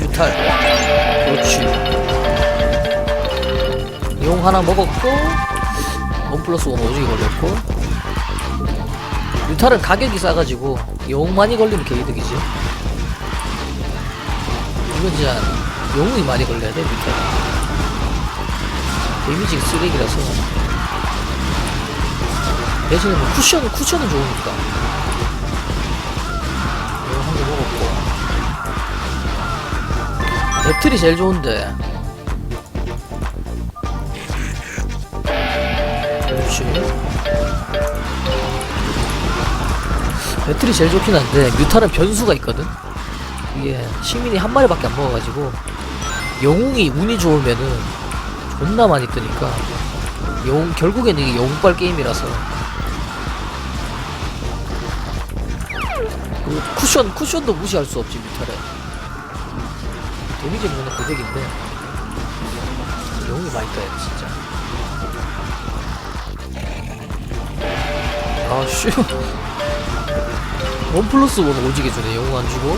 유탈. 그렇지 용 하나 먹었고 원 플러스 원 오지게 걸렸고. 유탈은 가격이 싸가지고 용 많이 걸리면 개이득이지. 이건 진짜 용이 많이 걸려야 돼 유탈 데미지가 쓰레기라서. 대신에 뭐 쿠션, 쿠션은 좋으니까. 용한개 먹었고. 배틀이 제일 좋은데 그렇지 배틀이 제일 좋긴 한데 뮤타는 변수가 있거든. 이게 시민이 한 마리밖에 안 먹어가지고 영웅이 운이 좋으면은 존나 많이 뜨니까 영 결국에는 이게 영웅빨 게임이라서. 그리고 쿠션 쿠션도 무시할 수 없지 뮤타를 데미지 무는 고백인데 영웅이 많이 떠야 돼 진짜 아씨. 원 플러스 원 오지게 주네 영웅 안 주고.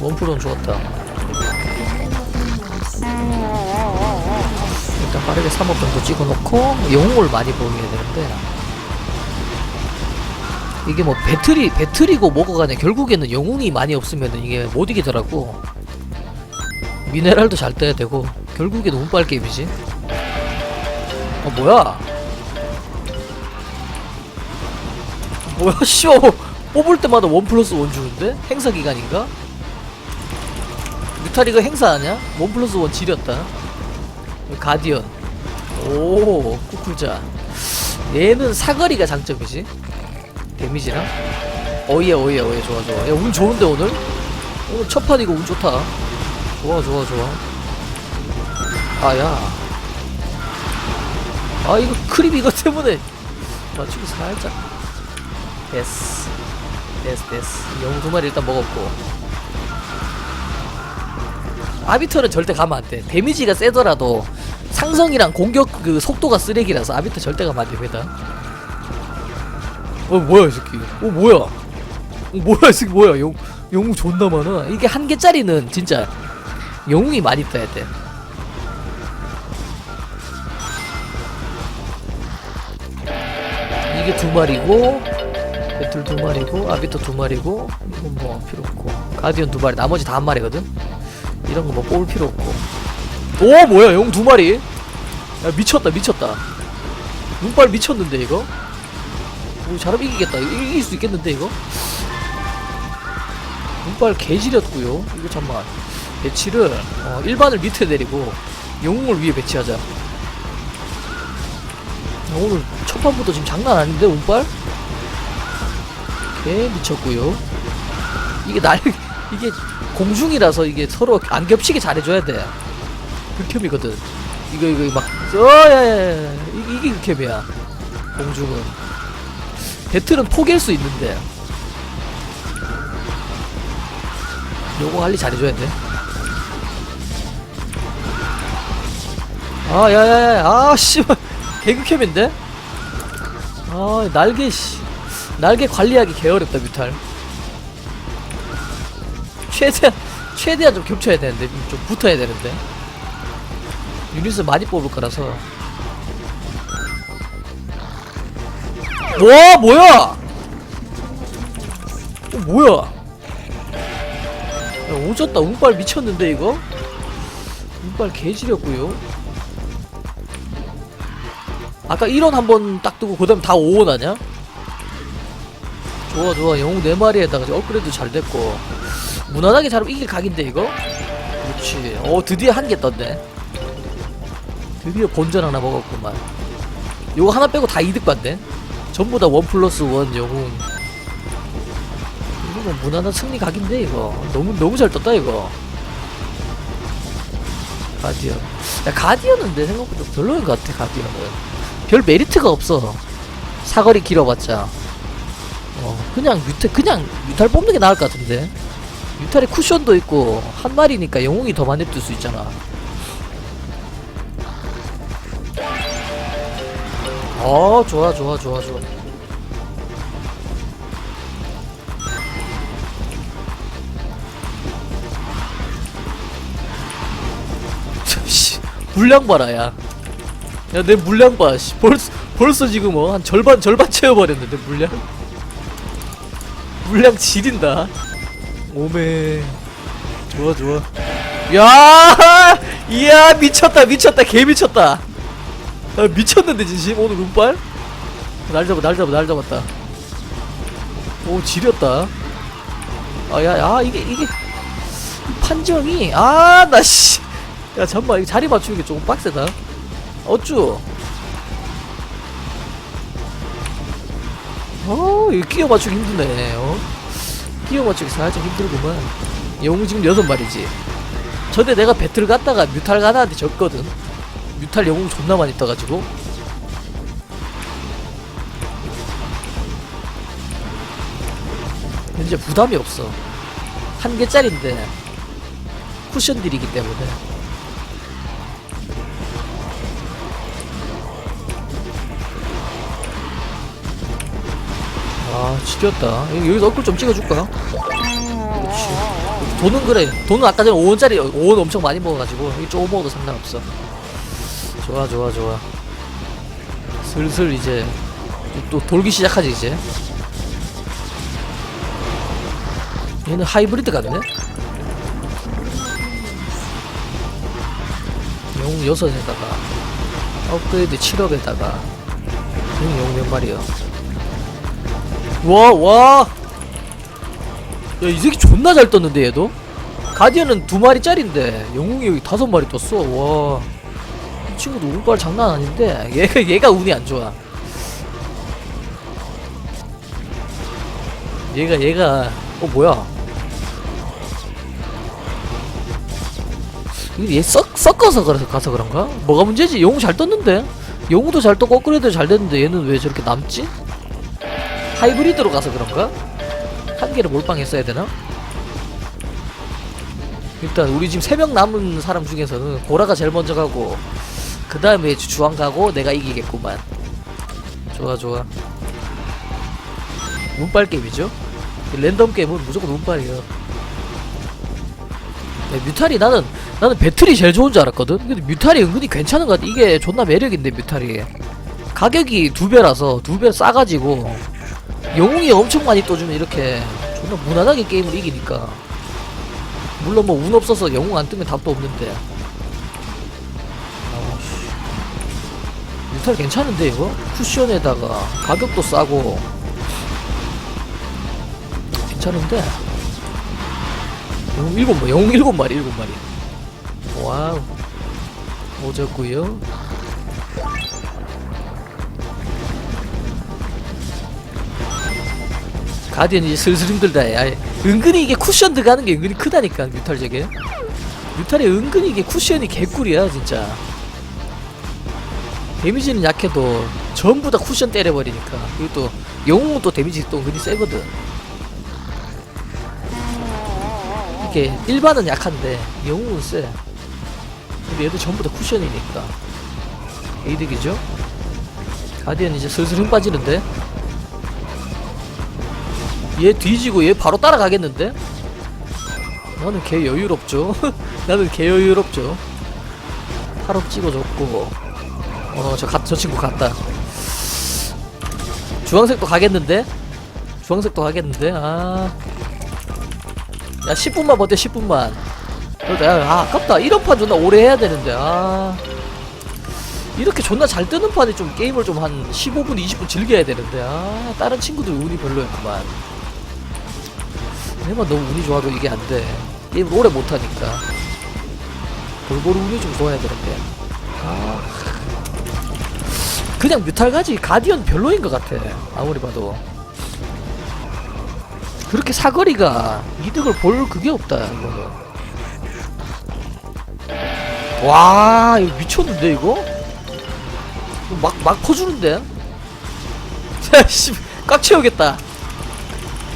원 플러는 좋았다. 일단 빠르게 3업 정도 찍어놓고 영웅을 많이 보여야 되는데. 이게 뭐 배틀이 배틀이고 뭐고 간에 결국에는 영웅이 많이 없으면 이게 못 이기더라고. 미네랄도 잘 떠야 되고 결국에는 운빨 게임이지. 어 뭐야 뭐야 씨발 뽑을 때마다 원 플러스 원 주는데? 행사 기간인가? 뮤타리가 행사 아냐 원 플러스 원 지렸다. 가디언. 오 쿠쿨자. 얘는 사거리가 장점이지. 데미지랑? 어이야 어이야 어이야 좋아 좋아. 야 운 좋은데 오늘? 오늘 첫 판이고 운 좋다. 좋아 좋아 좋아. 아야. 아 이거 크립 이거 때문에. 맞추기 살짝 됐어 됐어 됐어 영웅 두 마리 일단 먹었고. 아비터는 절대 가면 안돼. 데미지가 세더라도 상성이랑 공격 그 속도가 쓰레기라서 아비터 절대 가면 안됩니다. 어 뭐야 이 새끼. 어 뭐야. 어 뭐야 이 새끼 뭐야. 영, 영웅 존나 많아. 이게 한 개짜리는 진짜 영웅이 많이 떠야 돼. 이게 두 마리고 배틀 두 마리고 아비터 두 마리고 이건 뭐 필요 없고 가디언 두 마리 나머지 다 한 마리거든 이런 거 뭐 뽑을 필요 없고 오 뭐야 영웅 두 마리 야 미쳤다 미쳤다 눈발 미쳤는데 이거 오, 잘하면 이기겠다. 이길 수 있겠는데, 이거? 눈발 개지렸고요 이거 잠만. 배치를, 어, 일반을 밑에 내리고, 영웅을 위에 배치하자. 야, 오늘 첫 판부터 지금 장난 아닌데, 운빨? 개 미쳤고요 이게 날, 이게 공중이라서 이게 서로 안 겹치게 잘해줘야 돼. 극혐이거든. 이거, 이거 막, 어, 야, 야, 야. 이게, 이게 극혐이야. 공중은. 배틀은 포기할 수 있는데 요거 관리 잘해줘야 돼. 아, 야야야, 아, 씨발, 개극혐인데? 아, 날개, 씨. 날개 관리하기 개어렵다, 뮤탈. 최대한, 최대한 좀 겹쳐야 되는데, 좀 붙어야 되는데. 유닛을 많이 뽑을 거라서. 와 뭐야 어, 뭐야 야, 오졌다 운빨 미쳤는데 이거 운빨 개지렸고요 아까 1원 한번 딱 뜨고 그 다음 다 5원 하냐 좋아 좋아. 영웅 4마리에다가 업그레이드 잘 됐고. 무난하게 잘하면 이길 각인데 이거? 그렇지. 어 드디어 한 개 떴네. 드디어 본전 하나 먹었구만. 요거 하나 빼고 다 이득 받네? 전부 다 원 플러스 원 영웅. 이거 뭐 무난한 승리 각인데 이거. 너무 너무 잘 떴다 이거. 가디언. 야 가디언은 내 생각보다 별로인 것 같아 가디언은. 별 메리트가 없어. 사거리 길어봤자. 어 그냥 뮤탈 그냥 뮤탈 뽑는 게 나을 것 같은데 뮤탈에 쿠션도 있고 한 마리니까 영웅이 더 많이 뜰 수 있잖아 어 좋아 좋아 좋아 좋아 씨 물량 봐라 야. 야 내 물량 봐. 씨. 벌써 벌써 지금 어, 한 절반 절반 채워버렸는데 물량. 물량 지린다. 오메. 좋아 좋아. 야, 이야 미쳤다 미쳤다 개 미쳤다. 아, 미쳤는데 진심 오늘 운빨? 날 잡아 날 잡아 날 잡았다. 오 지렸다. 아야 야 이게 이게 판정이 아 나 씨. 야 잠만 이 자리 맞추는 게 조금 빡세다 어쭈 어 이거 끼워 맞추기 힘드네. 어? 끼워 맞추기 살짝 힘들구만. 영웅 지금 여섯 마리지. 전에 내가 배틀 갔다가 뮤탈 가나한테 졌거든. 뮤탈 영웅 존나 많이 떠가지고. 현재 부담이 없어. 한 개짜린데 쿠션들이기 때문에 아 여기- 여기서 얼굴 좀 찍어줄까? 그렇지. 돈은 그래. 돈은 아까 전에 5원짜리 5원 엄청 많이 먹어가지고. 여기 조금 먹어도 상관없어. 좋아 좋아 좋아. 슬슬 이제 또, 또 돌기 시작하지 이제. 얘는 하이브리드 같네? 용 6에다가 업그레이드 7억에다가. 용몇 마리야 와, 와! 야, 이 새끼 존나 잘 떴는데, 얘도? 가디언은 두 마리짜린데, 영웅이 여기 다섯 마리 떴어, 와. 이 친구도 운빨 장난 아닌데, 얘가, 얘가 운이 안 좋아. 얘가, 얘가, 어, 뭐야. 얘 섞, 섞어서 그래서 가서 그런가? 뭐가 문제지? 영웅 잘 떴는데? 영웅도 잘 떴고 업그레이드 잘 됐는데 얘는 왜 저렇게 남지? 하이브리드로 가서 그런가? 한 개를 몰빵했어야 되나? 일단 우리 지금 세명 남은 사람 중에서는 보라가 제일 먼저 가고 그 다음에 주황 가고 내가 이기겠구만. 좋아 좋아. 운빨 게임이죠? 랜덤 게임은 무조건 운빨이야 야, 뮤탈이 나는 나는 배틀이 제일 좋은 줄 알았거든? 근데 뮤탈이 은근히 괜찮은 것 같아. 이게 존나 매력인데 뮤탈이. 가격이 두 배라서 두 배 싸가지고 영웅이 엄청 많이 떠주면 이렇게. 존나 무난하게 게임을 이기니까. 물론 뭐 운 없어서 영웅 안 뜨면 답도 없는데. 뮤탈 괜찮은데 이거? 쿠션에다가 가격도 싸고. 괜찮은데? 영웅 일곱 마 영웅 일곱 마리 일곱 마리. 와우. 오졌구요 가디언 이제 슬슬 힘들다. 야 은근히 이게 쿠션 들어가는 게 은근히 크다니까 뮤탈 저게. 뮤탈이 은근히 이게 쿠션이 개꿀이야 진짜. 데미지는 약해도 전부 다 쿠션 때려버리니까. 그리고 또 영웅은 또 데미지 또 은근히 세거든. 이게 일반은 약한데 영웅은 세 근데 얘도 전부 다 쿠션이니까. 이득이죠? 가디언 이제 슬슬 힘 빠지는데 얘 뒤지고 얘 바로 따라가겠는데? 나는 개 여유롭죠. 나는 개 여유롭죠. 8억 찍어줬고, 어, 저, 친구 갔다. 주황색도 가겠는데? 주황색도 가겠는데? 아. 야, 10분만 버텨, 10분만. 그러다, 야, 아, 아깝다. 이런 판 존나 오래 해야 되는데, 아. 이렇게 존나 잘 뜨는 판에 좀 게임을 좀 한 15분, 20분 즐겨야 되는데, 아. 다른 친구들 운이 별로였구만. 내만 너무 운이 좋아도 이게 안 돼. 게임을 오래 못하니까. 골고루 운이 좀 좋아야 되는데. 아. 그냥 뮤탈 가지 가디언 별로인 것 같아. 아무리 봐도. 그렇게 사거리가 이득을 볼 그게 없다, 이거는. 와 이거 미쳤는데 이거? 막 막 퍼주는데? 야 씨 꽉 채우겠다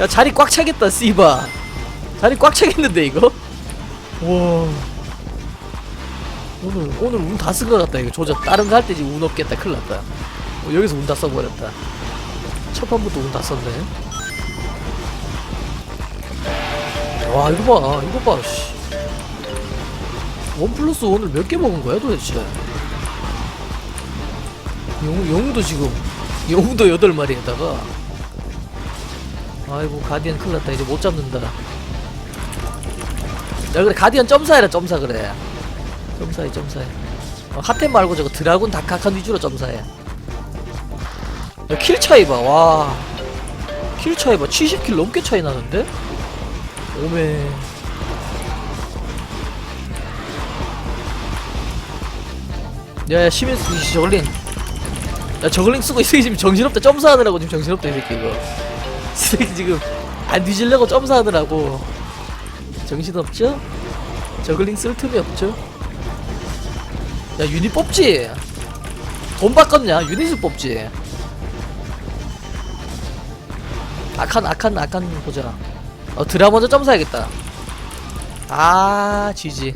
야 자리 꽉 차겠다 씨바. 자리 꽉 차겠는데 이거? 와. 오늘 오늘 운 다 쓴 것 같다 이거. 조져 다른 거 할 때 지금 운 없겠다. 큰일 났다. 어, 여기서 운 다 써버렸다. 첫 판부터 운 다 썼네. 와 이거 봐 이거 봐 씨. 원 플러스 원을 몇개 먹은 거야 도대체? 영, 영웅도 지금 영웅도 여덟 마리에다가 아이고 가디언 큰일 났다. 이제 못 잡는다. 야 그래 가디언 점사해라 점사 그래. 점사해 점사해. 어, 핫템 말고 저거 드라군 다카칸 위주로 점사해. 야 킬 차이 봐와킬 차이 봐. 70킬 넘게 차이 나는데? 오메. 야야 시민 이 저글링. 야 저글링 쓰고 이 새끼 지금 정신없다. 점사하느라고 지금 정신없다 이 새끼 이거 이 새끼 지금 안 뒤질려고 점사하느라고. 정신없죠? 저글링 쓸 틈이 없죠? 야 유닛 뽑지? 돈 바꿨냐 유닛을 뽑지. 아칸 아칸 아칸 보자. 어 드라 먼저 점사해야겠다. 아 지지